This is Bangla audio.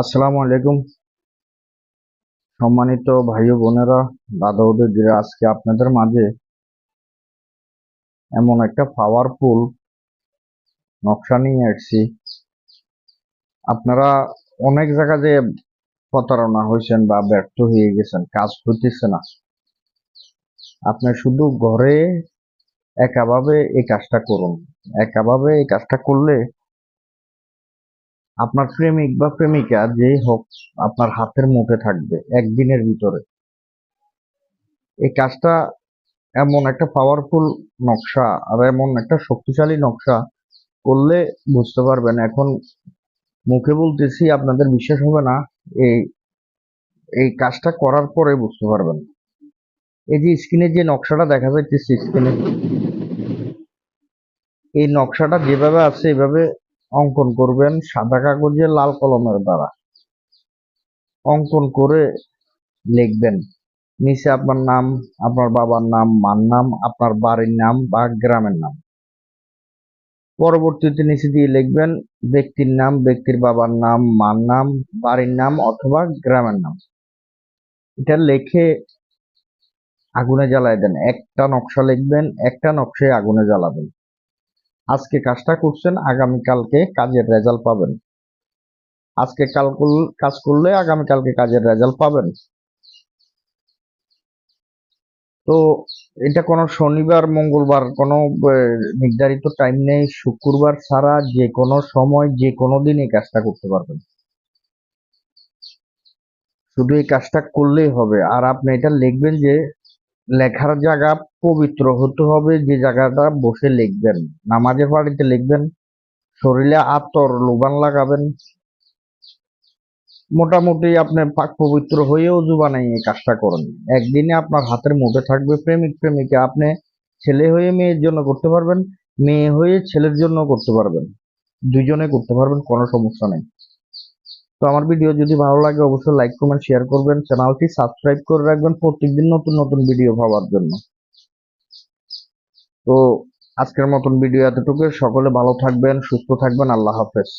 আসসালামু আলাইকুম। সম্মানিত ভাই বোনেরা দাদা দিদিরা আজকে আপনাদের মাঝে এমন একটা পাওয়ারফুল নকশা নিয়ে আসছি। আপনারা অনেক জায়গা যে প্রতারণা হয়েছেন বা ব্যর্থ হয়ে গেছেন, কাজ হইতেছে না। আপনি শুধু ঘরে একাভাবে এই কাজটা করুন। একাভাবে এই কাজটা করলে আপনার প্রেমিক বা প্রেমিকা যেই হোক আপনার হাতের মুঠে থাকবে একদিনের ভিতরে। এই কাজটা এমন একটা পাওয়ারফুল নকশা আর এমন একটা শক্তিশালী নকশা করলে বুঝতে পারবেন, এখন মুখে বলতেছি আপনাদের বিশ্বাস হবে না, এই এই কাজটা করার পরে বুঝতে পারবেন। এই যে স্ক্রিনে যে নকশাটা দেখা যাচ্ছে স্ক্রিনে, এই নকশাটা যেভাবে আছে এইভাবে অঙ্কন করবেন সাদা কাগজে লাল কলমের দ্বারা। অঙ্কন করে লিখবেন। নিচে আপনার নাম, আপনার বাবার নাম, মার নাম, আপনার বাড়ির নাম বা গ্রামের নাম। পরবর্তীতে নিচে দিয়ে লিখবেন ব্যক্তির নাম, ব্যক্তির বাবার নাম, মার নাম, বাড়ির নাম অথবা গ্রামের নাম। এটা লেখে আগুনে জ্বালায় দেন। একটা নকশা লিখবেন, একটা নকশায় আগুনে জ্বালাবেন। আজকে কাজটা করছেন, আগামীকালকে কাজের রেজাল্ট পাবেন। আজকে কাল কাজ করলে আগামীকালকে কাজের রেজাল্ট পাবেন। তো এটা কোনো শনিবার, মঙ্গলবার কোনো নির্ধারিত টাইম নেই। শুক্রবার ছাড়া যে কোনো সময়, যে কোনো দিন এই কাজটা করতে পারবেন। শুধু এই কাজটা করলেই হবে। আর আপনি এটা লিখবেন যে লেখার জায়গা পবিত্র হতে হবে, যে জায়গাটা বসে লিখবেন। নামাজের বাড়িতে লিখবেন, শরীরে আতর, লোবান লাগাবেন। মোটামুটি আপনি পাক পবিত্র হয়ে অজু এই কাজটা করেন। একদিনে আপনার হাতের মুঠে থাকবে, প্রেমিক প্রেমিকা। আপনি ছেলে হয়ে মেয়ের জন্য করতে পারবেন, মেয়ে হয়ে ছেলের জন্য করতে পারবেন। দুইজনে করতে পারবেন, কোনো সমস্যা নেই। তো আমার ভিডিও যদি ভালো লাগে, অবশ্যই লাইক কমেন্ট শেয়ার করবেন। চ্যানেলটি সাবস্ক্রাইব করে রাখবেন প্রত্যেকদিন নতুন নতুন ভিডিও পাওয়ার জন্য। তো আজকের মতন ভিডিও এতটুকু সকলে ভালো থাকবেন, সুস্থ থাকবেন। আল্লাহ হাফেজ।